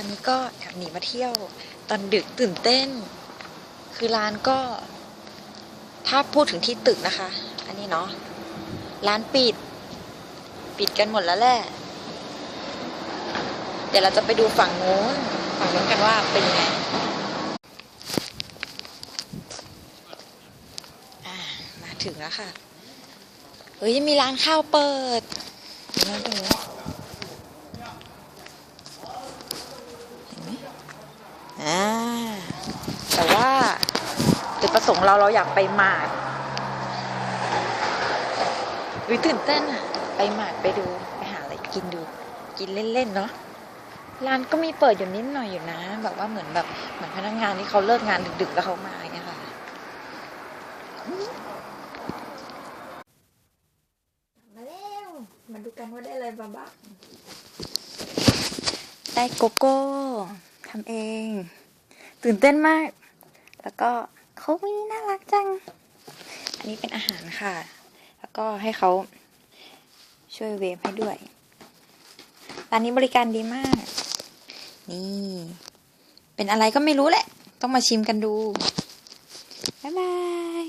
อนนี้ก็แอบหนีมาเที่ยว ตอนดึกตื่นเต้น คือร้านก็ ถ้าพูดถึงที่ตึกนะคะ อันนี้เนาะร้านปิด ปิดกันหมดแล้วแหละ เดี๋ยวเราจะไปดูฝั่งนู้นฝั่งนู้นกันว่าเป็นยังไงมาถึงแล้วค่ะ เฮ้ยมีร้านข้าวเปิดรงนู้นตรงนู้นเห็นไหมอ่า แต่ว่าจุดประสงค์เราเราอยากไปหมาดวิตื่นเต้นอะไปหมาดไปดูไปหาอะไรกินดู กินเล่นๆเนาะร้านก็มีเปิดอยู่นิดหน่อยอยู่นะ แบบว่าเหมือนแบบเหมือนพนักงานที่เขาเลิกงานดึกๆแล้วเขามาอย่างเงี้ยค่ะมาแล้วมาดูกันว่าได้อะไรบ้างบ้างได้โกโก้ทำเอง ตื่นเต้นมาก แล้วก็เขามีน่ารักจัง อันนี้เป็นอาหารค่ะ แล้วก็ให้เขาช่วยเวฟให้ด้วย ร้านนี้บริการดีมาก นี่ เป็นอะไรก็ไม่รู้แหละ ต้องมาชิมกันดู บ๊ายบาย